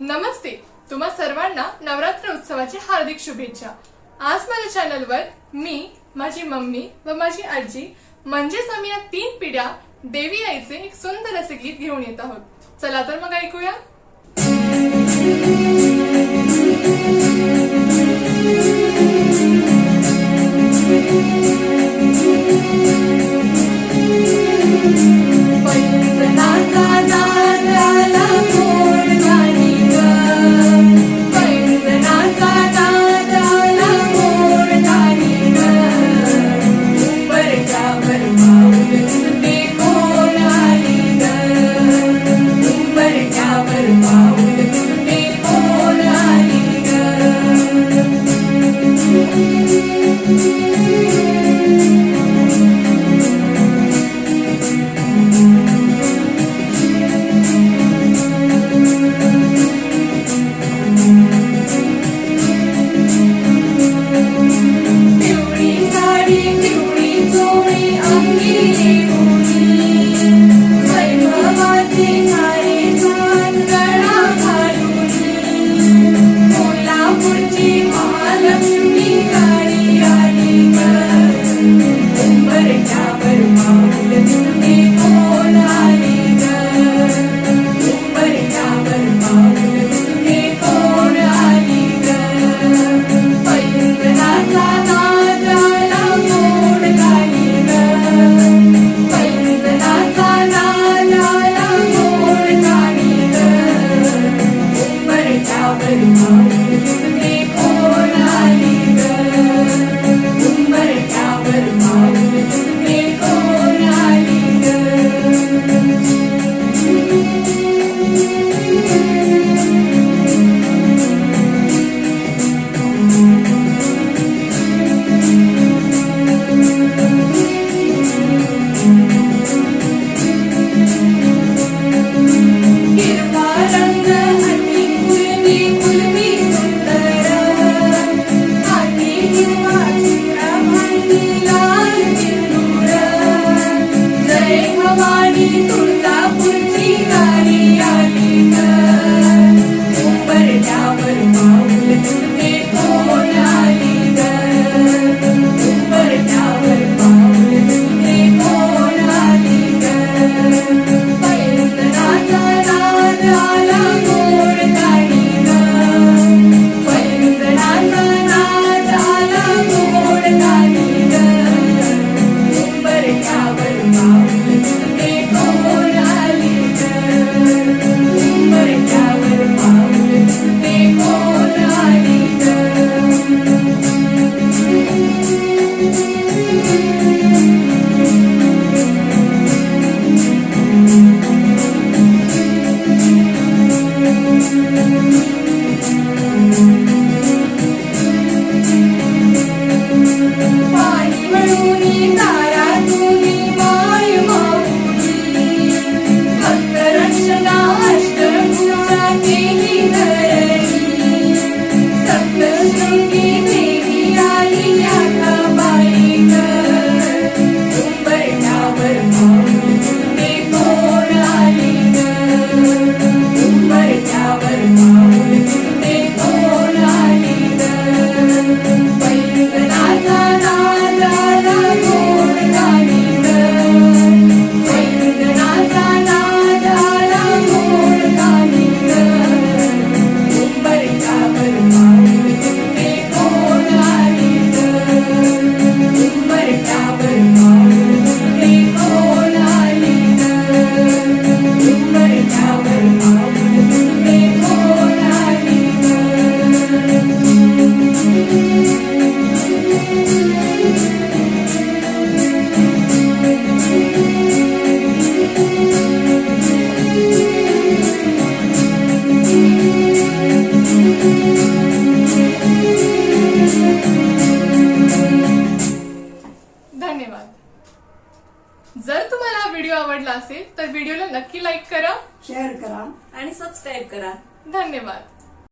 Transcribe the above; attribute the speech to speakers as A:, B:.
A: नमस्ते. तुम्हा सर्वांना नवरात्र उत्सवाची हार्दिक शुभेच्छा. आज माझ्या चॅनलवर मी माझी मम्मी व माझी आजी म्हणजेच आम्ही या तीन पिढ्या देवी आईचे एक सुंदर असे गीत घेऊन येत आहोत. चला तर मग ऐकूया. sing now. जर तुम्हाला व्हिडिओ आवडला असेल तर व्हिडिओला नक्की लाईक करा
B: शेअर करा.
C: आणि सबस्क्राईब करा.
A: धन्यवाद.